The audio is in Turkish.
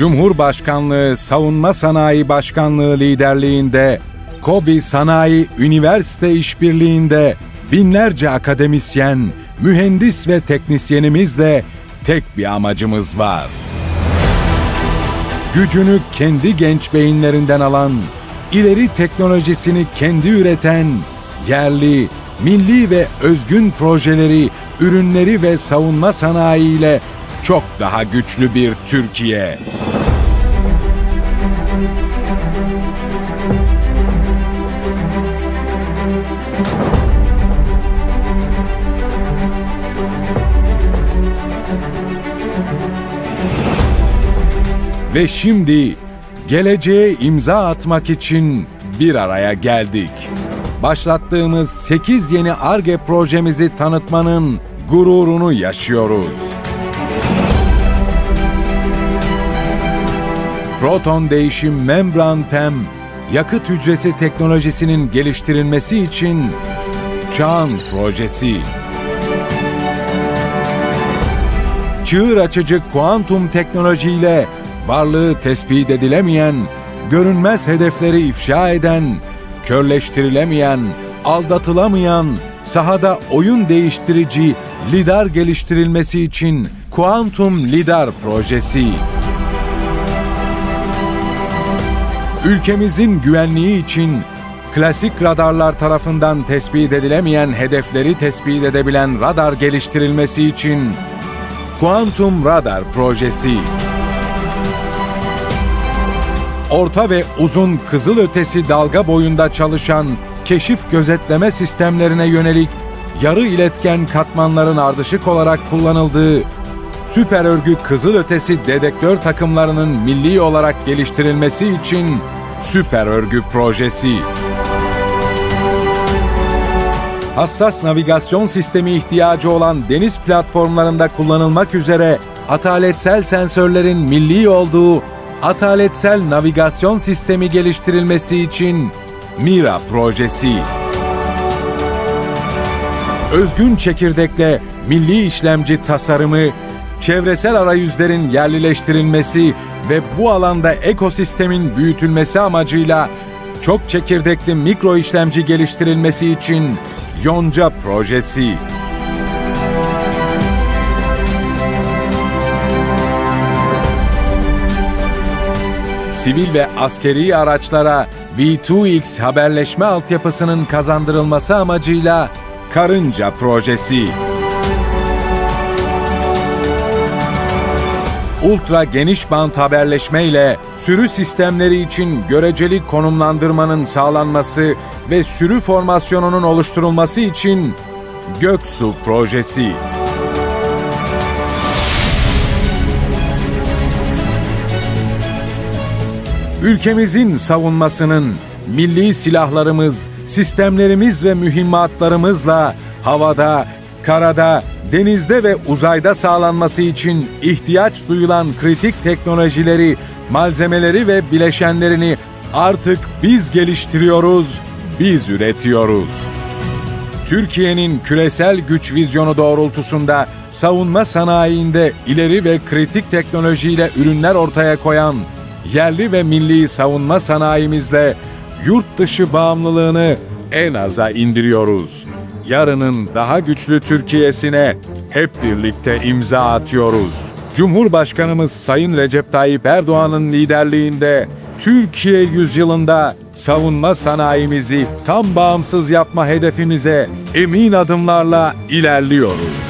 Cumhurbaşkanlığı Savunma Sanayi Başkanlığı liderliğinde KOBİ Sanayi Üniversite İşbirliği'nde binlerce akademisyen, mühendis ve teknisyenimizle tek bir amacımız var. Gücünü kendi genç beyinlerinden alan, ileri teknolojisini kendi üreten, yerli, milli ve özgün projeleri, ürünleri ve savunma sanayiyle çok daha güçlü bir Türkiye. Ve şimdi geleceğe imza atmak için bir araya geldik. Başlattığımız 8 yeni ARGE projemizi tanıtmanın gururunu yaşıyoruz. Proton değişim membran PEM, yakıt hücresi teknolojisinin geliştirilmesi için Çağın projesi. Çığır açıcı kuantum teknolojiyle varlığı tespit edilemeyen, görünmez hedefleri ifşa eden, körleştirilemeyen, aldatılamayan, sahada oyun değiştirici lidar geliştirilmesi için Kuantum Lidar projesi. Ülkemizin güvenliği için klasik radarlar tarafından tespit edilemeyen hedefleri tespit edebilen radar geliştirilmesi için Kuantum Radar projesi. Orta ve uzun kızılötesi dalga boyunda çalışan keşif gözetleme sistemlerine yönelik yarı iletken katmanların ardışık olarak kullanıldığı süper örgü kızılötesi dedektör takımlarının milli olarak geliştirilmesi için süper örgü projesi. Hassas navigasyon sistemi ihtiyacı olan deniz platformlarında kullanılmak üzere ataletsel sensörlerin milli olduğu ataletsel navigasyon sistemi geliştirilmesi için Mira projesi. Özgün çekirdekle milli işlemci tasarımı, çevresel arayüzlerin yerlileştirilmesi ve bu alanda ekosistemin büyütülmesi amacıyla çok çekirdekli mikro işlemci geliştirilmesi için Yonca projesi. Sivil ve askeri araçlara V2X haberleşme altyapısının kazandırılması amacıyla Karınca projesi. Ultra geniş bant haberleşme ile sürü sistemleri için göreceli konumlandırmanın sağlanması ve sürü formasyonunun oluşturulması için Göksu projesi. Ülkemizin savunmasının milli silahlarımız, sistemlerimiz ve mühimmatlarımızla havada, karada, denizde ve uzayda sağlanması için ihtiyaç duyulan kritik teknolojileri, malzemeleri ve bileşenlerini artık biz geliştiriyoruz, biz üretiyoruz. Türkiye'nin küresel güç vizyonu doğrultusunda savunma sanayiinde ileri ve kritik teknolojiyle ürünler ortaya koyan yerli ve milli savunma sanayimizle yurt dışı bağımlılığını en aza indiriyoruz. Yarının daha güçlü Türkiye'sine hep birlikte imza atıyoruz. Cumhurbaşkanımız Sayın Recep Tayyip Erdoğan'ın liderliğinde Türkiye yüzyılında savunma sanayimizi tam bağımsız yapma hedefimize emin adımlarla ilerliyoruz.